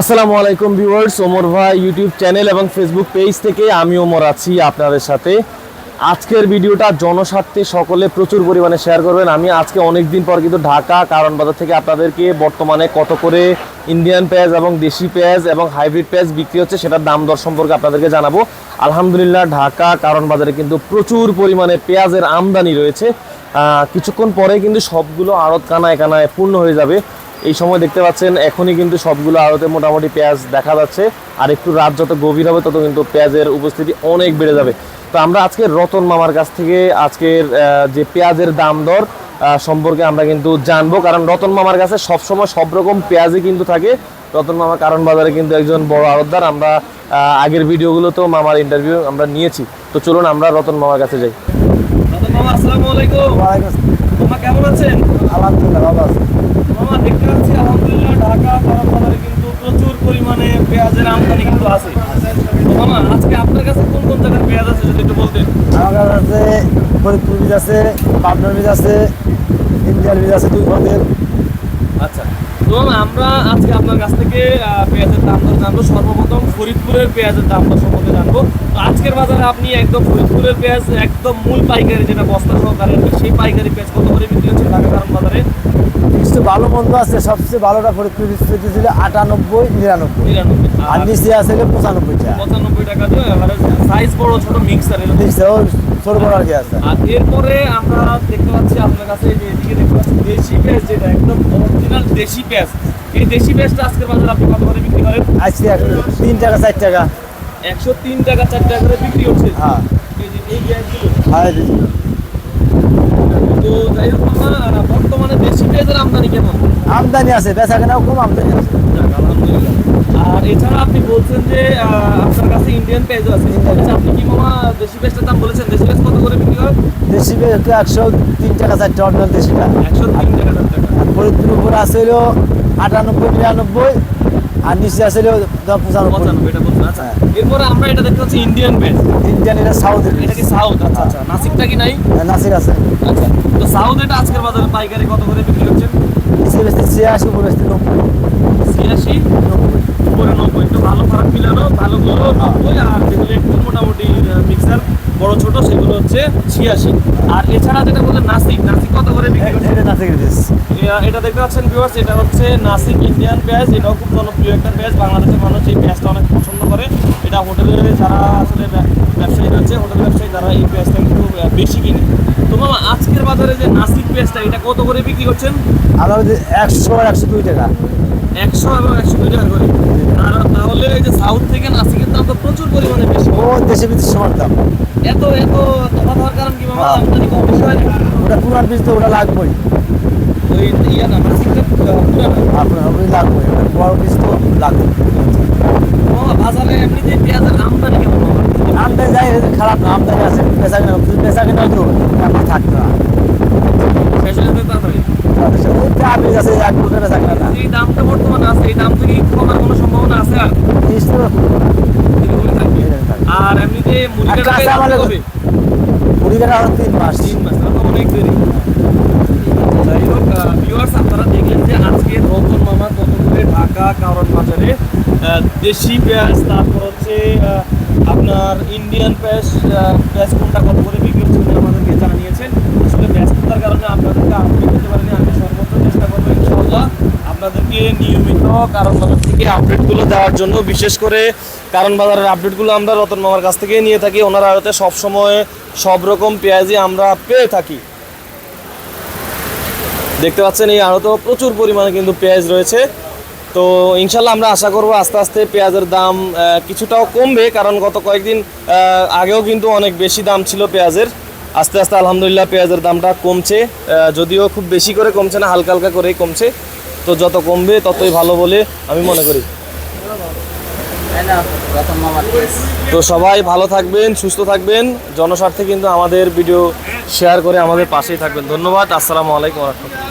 আসসালামু আলাইকুম ভিউয়ার্স, ওমর ভাই ইউটিউব চ্যানেল এবং ফেসবুক পেজ থেকে আমি ওমর আছি আপনাদের সাথে। আজকের ভিডিওটা জনস্বার্থে সকলে প্রচুর পরিমাণে শেয়ার করবেন। আমি আজকে অনেক দিন পর কিন্তু ঢাকা কারণ বাজার থেকে আপনাদেরকে বর্তমানে কত করে ইন্ডিয়ান পেঁয়াজ এবং দেশি পেঁয়াজ এবং হাইব্রিড পেঁয়াজ বিক্রি হচ্ছে সেটার দাম দর সম্পর্কে আপনাদেরকে জানাব। আলহামদুলিল্লাহ, ঢাকা কারণ বাজারে কিন্তু প্রচুর পরিমাণে পেঁয়াজের আমদানি রয়েছে। কিছুক্ষণ পরে কিন্তু সবগুলো আড়ত কানায় কানায় পূর্ণ হয়ে যাবে। এই সময় দেখতে পাচ্ছেন, এখনই কিন্তু সবগুলো আড়তে মোটামুটি পেঁয়াজ দেখা যাচ্ছে। আর একটু রাত যত গভীর হবে, তত কিন্তু পেঁয়াজের উপস্থিতি অনেক বেড়ে যাবে। তো আমরা আজকে রতন মামার কাছ থেকে আজকের যে পেঁয়াজের দাম দর সম্পর্কে আমরা কিন্তু জানব। কারণ রতন মামার কাছে সবসময় সব রকম পেঁয়াজই কিন্তু থাকে। রতন মামা কারণ বাজারে কিন্তু একজন বড় আড়তদার। আমরা আগের ভিডিওগুলোতেও মামার ইন্টারভিউ আমরা নিয়েছি। তো চলুন আমরা রতন মামার কাছে যাই। মামা আসসালামু আলাইকুম। ওয়ালাইকুম। মামা কেমন আছেন? আলহামদুলিল্লাহ ভালো আছি। মামা দেখতে পাচ্ছি আলহামদুলিল্লাহ ঢাকা কিন্তু প্রচুর পরিমাণে পেঁয়াজের আমদানি কিন্তু আছে। মামা আজকে আপনার কাছে কোন কোন জায়গার পেঁয়াজ আছে যদি একটু বলতেন? আমার কাছে ফরিদপুর বীজ আছে পাবনার বীজ আছে ইন্ডিয়ান বীজ আছে দুই আচ্ছা। তো আমরা আজকে আপনার কাছ থেকে পেঁয়াজের দাম জানব। সর্বপ্রথম ফরিদপুরের পেঁয়াজের দাম সম্পর্কে জানব। তো আজকের বাজারে আপনি একদম ফরিদপুরের পেঁয়াজ একদম মূল পাইকারি যেটা বস্তা সহকারে সেই পাইকারি পেঁয়াজ কত করে বিক্রি হচ্ছে ঢাকা কারণ বাজারে? কিছু ভালো মন্দ আছে সবচেয়ে ভালোটা ফরিদপুর বীজ ছিল আটানব্বই নিরানব্বই। নিরানব্বই। আর নিচে আছে পঁচানব্বই টাকা। পঁচানব্বই টাকা দিয়ে সাইজ বড় ছোট মিক্সার ও ছোট বড় আর কি আছে। আর এরপরে আমরা দেখতে পাচ্ছি আপনার কাছে এই যে এদিকে দেখতে পাচ্ছি দেশি পেঁয়াজ যেটা একদম অরিজিনাল দেশি পেঁয়াজ। এই দেশি পেঁয়াজটা আজকের বাজারে আপনি কত করে বিক্রি করেন? আজকে তিন টাকা চার টাকা। একশো তিন টাকা চার টাকা করে বিক্রি হচ্ছে। হ্যাঁ। এই পেঁয়াজগুলো হ্যাঁ। তো যাই হোক বর্তমানে দেশি পেঁয়াজের আমদানি কেমন? আমদানি আছে বেচা কেনাও কম আমদানি আছে। আলহামদুলিল্লাহ। আর এছাড়া আপনি বলছেন যে আপনার কাছে ইন্ডিয়ান পেঁয়াজ আছে। আচ্ছা, আপনি কি মামা দেশি পেঁয়াজটার দাম বলেছেন? দেশি পেঁয়াজ কত করে বিক্রি হয়? দেশি পেঁয়াজ একশো তিন টাকা চার টাকা দেশিটা একশো তিন টাকা চার টাকা। ফরিদপুর উপরে আছে হলো আটানব্বই নিরানব্বই। আর নিচে আসলে আচ্ছা। হ্যাঁ। এরপরে আমরা এটা দেখতে পাচ্ছি ইন্ডিয়ান পেঁয়াজ ইন্ডিয়ান এটা সাউথ এটা কি সাউথ আচ্ছা আচ্ছা। নাসিকটা কি নাই? নাসিক আছে। আচ্ছা। তো সাউথ এটা আজকের বাজারে পাইকারি কত করে বিক্রি হচ্ছে? নিচে বেশি ছিয়াশি উপরে বেশি নব্বই উপরে নব্বই একটু ভালো খারাপ মিলানো ভালোগুলো নব্বই আর যেগুলো একটু মোটামুটি মিক্সার বড় ছোট সেগুলো হচ্ছে ছিয়াশি। আর এছাড়া যেটা বললেন নাসিক নাসিক কত করে বিক্রি করছে? এ- এটা দেখতে পাচ্ছেন ভিউয়ার্স এটা হচ্ছে নাসিক ইন্ডিয়ান পেঁয়াজ এটাও খুব জনপ্রিয় একটা পেঁয়াজ বাংলাদেশের মানুষ এই পেঁয়াজটা অনেক পছন্দ করে। এটা হোটেলে যারা আসলে ব্যবসায়ী রয়েছে হোটেল ব্যবসায়ী তারা এই পেঁয়াজটা কিন্তু বেশি কিনে। তো মামা আজকের বাজারে যে নাসিক পেঁয়াজটা এটা কত করে বিক্রি করছেন? হচ্ছে একশো একশো দুই টাকা। একশো এবং একশো টাকা করে। তাহলে এই যে সাউথ থেকে নাসিকের দাম তো প্রচুর পরিমাণে বেশি। ও দেশি বীজ সমান দাম। এত এত তফাৎ হওয়ার কারণ কি মামা হ্যাঁ। আমদানি কম বেশি হয় না ওটা পুরান বীজ তো ওটা লাগবেই। ওই ইয়া না নাসিকটা পুরানো আপনার ওই লাগবেই। ওটা বড় বীজ তো লাগবে মামা বাজারে এমনিতে পেঁয়াজের আমদানি কেমন? আমদানি যাই খারাপ না আমদানি আছে। পেশা কেনা পেশা কেনা তো থাকতো না। হয়ে তাড়াতাড়ি। এক না। এই দামটা বর্তমানে আছে এই দাম থেকে কমার কোনো সম্ভাবনা আছে আর। আর এমনিতে তিন মাস। তিন মাস তাহলে অনেক দেরি। যাই হোক ভিউয়ার্স আপনারা দেখলেন যে আজকে রতন মামা কত করে ঢাকা কারণ বাজারে দেশি পেঁয়াজ তারপর হচ্ছে আপনার ইন্ডিয়ান পেঁয়াজ পেঁয়াজ কোনটা কত করে বিক্রি হচ্ছে আমাদেরকে জানিয়েছেন। আসলে ব্যস্ততার কারণে আপনাদেরকে আপডেট করতে পারিনি আমি সর্বোচ্চ চেষ্টা করব ইনশাআল্লাহ আপনাদেরকে নিয়মিত কারণ বাজার থেকে আপডেটগুলো দেওয়ার জন্য, বিশেষ করে কারণ বাজারের আপডেটগুলো আমরা রতন মামার কাছ থেকে নিয়ে থাকি। ওনার আড়তে সবসময় সব রকম পেঁয়াজই আমরা পেয়ে থাকি। দেখতে পাচ্ছেন, এই আড়তেও প্রচুর পরিমাণে কিন্তু পেঁয়াজ রয়েছে। তো ইনশাল্লাহ আমরা আশা করব আস্তে আস্তে পেঁয়াজের দাম কিছুটাও কমবে, কারণ গত কয়েকদিন আগেও কিন্তু অনেক বেশি দাম ছিল পেঁয়াজের। আস্তে আস্তে আলহামদুলিল্লাহ পেঁয়াজের দামটা কমছে যদিও খুব বেশি করে কমছে না, হালকা হালকা করেই কমছে। তো যত কমবে ততই ভালো বলে আমি মনে করি। তো সবাই ভালো থাকবেন, সুস্থ থাকবেন। জনস্বার্থে কিন্তু আমাদের ভিডিও শেয়ার করে আমাদের পাশেই থাকবেন। ধন্যবাদ, আসসালামু আলাইকুম রহমতুল্লাহ।